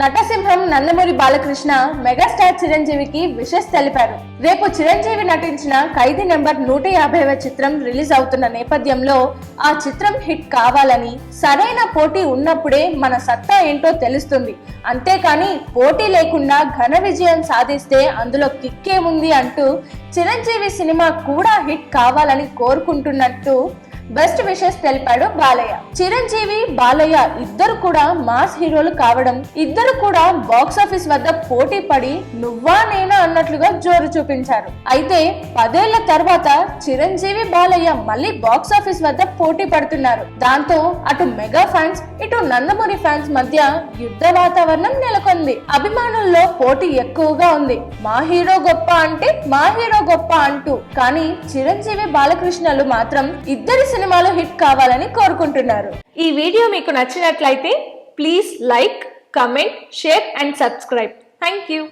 నటసింహం Nandamuri Balakrishna megastar చిరంజీవికి wishes తెలిపారు. రేపు చిరంజీవి నటించిన ఖైదీ నెంబర్ నూట యాభైవ చిత్రం రిలీజ్ అవుతున్న నేపథ్యంలో ఆ చిత్రం హిట్ కావాలని సరైన పోటీ ఉన్నప్పుడే మన సత్తా ఏంటో తెలుస్తుంది. అంతేకాని పోటీ లేకుండా ఘన విజయం సాధిస్తే అందులో కిక్కేముంది అంటూ చిరంజీవి సినిమా కూడా హిట్ కావాలని కోరుకుంటున్నట్టు బెస్ట్ విషెస్ తెలిపాడు బాలయ్య. చిరంజీవి బాలయ్య ఇద్దరు కూడా మాస్ హీరోలు కావడం ఇద్దరు కూడా బాక్స్ ఆఫీస్ వద్ద పోటీ పడి నువ్వా నేనా అన్నట్లుగా జోరు చూపించారు. అయితే పదేళ్ళ తర్వాత చిరంజీవి బాలయ్య మళ్ళీ బాక్స్ ఆఫీస్ వద్ద పోటీ పడుతున్నారు. దాంతో అటు మెగా ఫ్యాన్స్ ఇటు నందమూరి ఫ్యాన్స్ మధ్య యుద్ధ వాతావరణం నెలకొంది. అభిమానుల్లో పోటీ ఎక్కువగా ఉంది. మా హీరో గొప్ప అంటే మా హీరో గొప్ప అంటూ. కానీ చిరంజీవి బాలకృష్ణలు మాత్రం ఇద్దరి సినిమాలు హిట్ కావాలని కోరుకుంటున్నారు. ఈ వీడియో మీకు నచ్చినట్లయితే please like comment share and subscribe. Thank you.